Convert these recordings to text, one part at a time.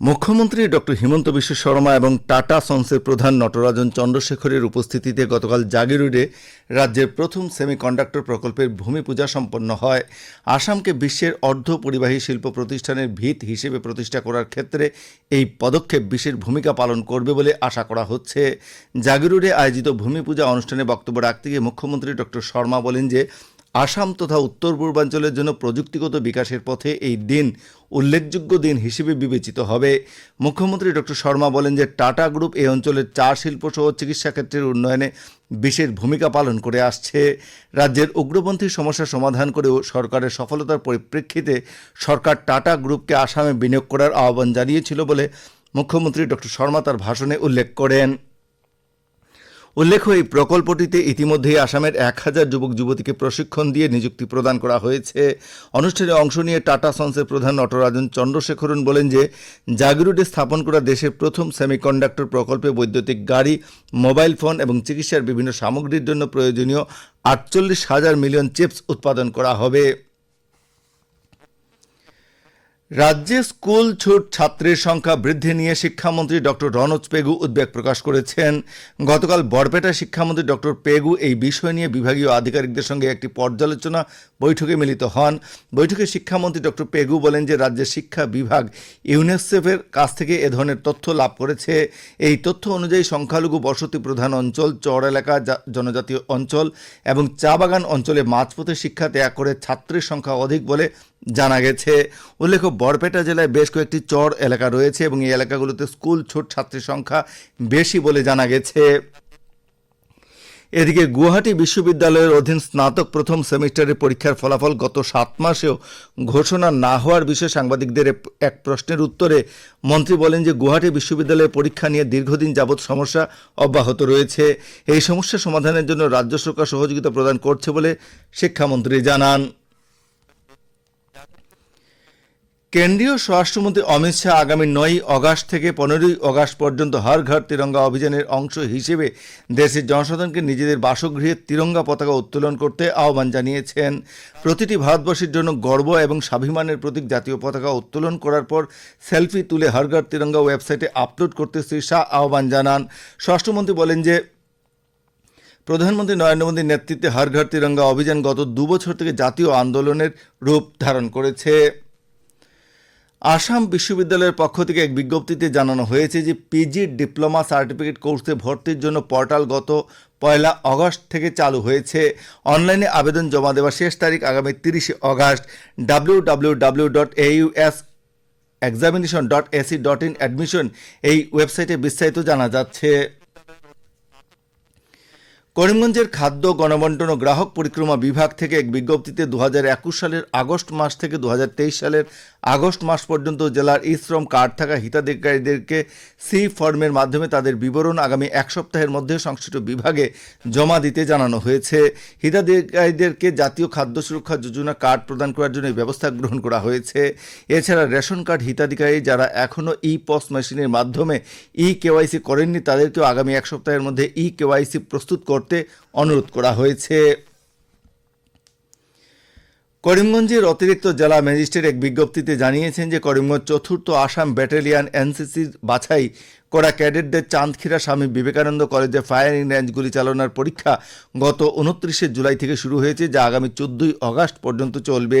মুখ্যমন্ত্রী ডক্টর হিমন্ত বিশ্ব শর্মা এবং টাটা সন্সের প্রধান নটরাজন চন্দ্রশেখরের উপস্থিতিতে গতকাল জাগিরুডে রাজ্যের প্রথম সেমিকন্ডাক্টর প্রকল্পের ভূমি পূজা সম্পন্ন হয়। আসামকে বিশ্বের অর্ধ পরিবাহী শিল্প প্রতিষ্ঠানের ভিত হিসেবে প্রতিষ্ঠা করার ক্ষেত্রে এই পদক্ষেপ বিশেষ ভূমিকা পালন করবে বলে আশা করা হচ্ছে। জাগিরুডে আয়োজিত ভূমি পূজা অনুষ্ঠানে বক্তব্য রাখতে গিয়ে মুখ্যমন্ত্রী ডক্টর শর্মা বলেন যে আসাম তথা উত্তর পূর্বাঞ্চলের জন্য প্রযুক্তিগত বিকাশের পথে এই দিন উল্লেখযোগ্য দিন হিসেবে বিবেচিত হবে। মুখ্যমন্ত্রী ডক্টর শর্মা বলেন যে, টাটা গ্রুপ এই অঞ্চলের চা শিল্প সহ চিকিৎসা ক্ষেত্রের উন্নয়নে বিশেষ ভূমিকা পালন করে আসছে। রাজ্যের উগ্রপন্থী সমস্যা সমাধান করেও সরকারের সফলতার পরিপ্রেক্ষিতে সরকার টাটা গ্রুপকে আসামে বিনিয়োগ করার আহ্বান জানিয়েছিল বলে মুখ্যমন্ত্রী ডক্টর শর্মা তার ভাষণে উল্লেখ করেন। উল্লেখ্য, এই প্রকল্পটিতে ইতিমধ্যেই আসামের এক হাজার যুবক যুবতীকে প্রশিক্ষণ দিয়ে নিযুক্তি প্রদান করা হয়েছে। অনুষ্ঠানে অংশ নিয়ে টাটা সন্সের প্রধান নটরাজন চন্দ্রশেখরন বলেন যে, জাগরুডে স্থাপন করা দেশের প্রথম সেমিকন্ডাক্টর প্রকল্পে বৈদ্যুতিক গাড়ি, মোবাইল ফোন এবং চিকিৎসার বিভিন্ন সামগ্রীর জন্য প্রয়োজনীয় আটচল্লিশ হাজার মিলিয়ন চিপস উৎপাদন করা হবে। রাজ্যে স্কুল ছুট ছাত্রের সংখ্যা বৃদ্ধি নিয়ে শিক্ষামন্ত্রী ডক্টর রনোজ পেগু উদ্বেগ প্রকাশ করেছেন। গতকাল বরপেটা শিক্ষামন্ত্রী ডক্টর পেগু এই বিষয় নিয়ে বিভাগীয় আধিকারিকদের সঙ্গে একটি পর্যালোচনা বৈঠকে মিলিত হন। বৈঠকে শিক্ষামন্ত্রী ডক্টর পেগু বলেন যে রাজ্যের শিক্ষা বিভাগ ইউনেসেফের কাছ থেকে এ ধরনের তথ্য লাভ করেছে। এই তথ্য অনুযায়ী সংখ্যালঘু বসতি প্রধান অঞ্চল, চর এলাকা জনজাতীয় অঞ্চল এবং চা বাগান অঞ্চলে মাঝপথে শিক্ষা ত্যাগ করে ছাত্রের সংখ্যা অধিক বলে জানা গেছে। উল্লেখ্য, বরপেটা জেলায় বেশ কয়েকটি চর এলাকা রয়েছে এবং এই এলাকাগুলোতে স্কুল, ছোট ছাত্রীর সংখ্যা বেশি বলে জানা গেছে। এদিকে গুয়াহাটি বিশ্ববিদ্যালয়ের অধীন স্নাতক প্রথম সেমিস্টারের পরীক্ষার ফলাফল গত সাত মাসেও ঘোষণা না হওয়ার বিষয়ে সাংবাদিকদের এক- প্রশ্নের উত্তরে মন্ত্রী বলেন যে গুয়াহাটি বিশ্ববিদ্যালয়ের পরীক্ষা নিয়ে দীর্ঘদিন যাবৎ সমস্যা অব্যাহত রয়েছে। এই সমস্যা সমাধানের জন্য রাজ্য সরকার সহযোগিতা প্রদান করছে বলে শিক্ষামন্ত্রী জানান। কেন্দ্রীয় স্বরাষ্ট্রমন্ত্রী অমিত শাহ আগামী নয়ই অগাস্ট থেকে পনেরোই অগাস্ট পর্যন্ত হর ঘর তিরঙ্গা অভিযানের অংশ হিসেবে দেশের জনসাধারণকে নিজেদের বাসগৃহে তিরঙ্গা পতাকা উত্তোলন করতে আহ্বান জানিয়েছেন। প্রতিটি ভারতবাসীর জন্য গর্ব এবং স্বাভিমানের প্রতীক জাতীয় পতাকা উত্তোলন করার পর সেলফি তুলে হর ঘর তিরঙ্গা ওয়েবসাইটে আপলোড করতে শ্রী শাহ আহ্বান জানান। স্বরাষ্ট্রমন্ত্রী বলেন যে, প্রধানমন্ত্রী নরেন্দ্র মোদীর নেতৃত্বে হর ঘর তিরঙ্গা অভিযান গত দুবছর থেকে জাতীয় আন্দোলনের রূপ ধারণ করেছে। আসাম বিশ্ববিদ্যালয়ের পক্ষ থেকে এক বিজ্ঞপ্তিতে জানানো হয়েছে যে পিজি ডিপ্লোমা সার্টিফিকেট কোর্সে ভর্তির জন্য পোর্টাল গত পয়লা অগস্ট থেকে চালু হয়েছে। অনলাইনে আবেদন জমা দেওয়ার শেষ তারিখ আগামী তিরিশে August. W W W dot AUS examination dot AC dot in admission এই ওয়েবসাইটে বিস্তারিত জানা যাচ্ছে। করিমগঞ্জের খাদ্য, গণবন্টন ও গ্রাহক পরিক্রমা বিভাগ থেকে এক বিজ্ঞপ্তিতে দু হাজার একুশ সালের আগস্ট মাস থেকে দু হাজার তেইশ সালের আগস্ট মাস পর্যন্ত জেলার ই শ্রম কার্ড থাকা হিতাধিকারীদেরকে সি ফর্মের মাধ্যমে তাদের বিবরণ আগামী এক সপ্তাহের মধ্যে সংশ্লিষ্ট বিভাগে জমা দিতে জানানো হয়েছে। হিতাধিকারীদেরকে জাতীয় খাদ্য সুরক্ষা যোজনা কার্ড প্রদান করার জন্য ব্যবস্থা গ্রহণ করা হয়েছে। এছাড়া রেশন কার্ড হিতাধিকারী যারা এখনও ই পস মেশিনের মাধ্যমে ই কেওয়াইসি করেননি, তাদেরকেও আগামী এক সপ্তাহের মধ্যে ই কেওয়াইসি প্রস্তুত করতে অনুরোধ করা হয়েছে। করিমগঞ্জের অতিরিক্ত জেলা ম্যাজিস্ট্রেট এক বিজ্ঞপ্তিতে জানিয়েছেন যে করিমগঞ্জ চতুর্থ আসাম ব্যাটালিয়ান এনসিসির বাছাই করা ক্যাডেটদের চাঁদখিরা স্বামী বিবেকানন্দ কলেজে ফায়ারিং রেঞ্জ গুলি চালানোর পরীক্ষা গত উনত্রিশে জুলাই থেকে শুরু হয়েছে, যা আগামী চোদ্দই অগাস্ট পর্যন্ত চলবে।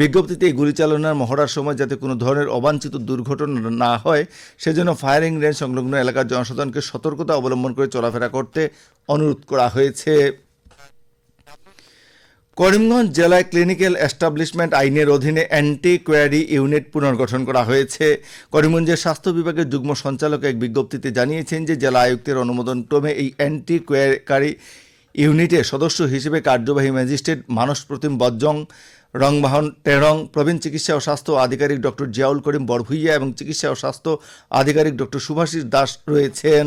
বিজ্ঞপ্তিতে এই গুলি চালনার মহড়ার সময় যাতে কোনো ধরনের অবাঞ্ছিত দুর্ঘটনা না হয়, সেজন্য ফায়ারিং রেঞ্জ সংলগ্ন এলাকার জনসাধারণকে সতর্কতা অবলম্বন করে চলাফেরা করতে অনুরোধ করা হয়েছে। করিমগঞ্জ জেলায় ক্লিনিক্যাল এস্টাবলিশমেন্ট আইনের অধীনে অ্যান্টি কোয়ারি ইউনিট পুনর্গঠন করা হয়েছে। করিমগঞ্জের স্বাস্থ্য বিভাগের যুগ্ম সঞ্চালক এক বিজ্ঞপ্তিতে জানিয়েছেন যে জেলা আয়ুক্তের অনুমোদন ক্রমে এই অ্যান্টি কোয়ারি ইউনিটের সদস্য হিসেবে কার্যবাহী ম্যাজিস্ট্রেট মানস প্রতিম বজ্জং, রংবাহন টেরং, প্রবীণ চিকিৎসা ও স্বাস্থ্য আধিকারিক ডক্টর জিয়াউল করিম বরভুইয়া এবং চিকিৎসা ও স্বাস্থ্য আধিকারিক ডক্টর সুভাষিস দাস রয়েছেন।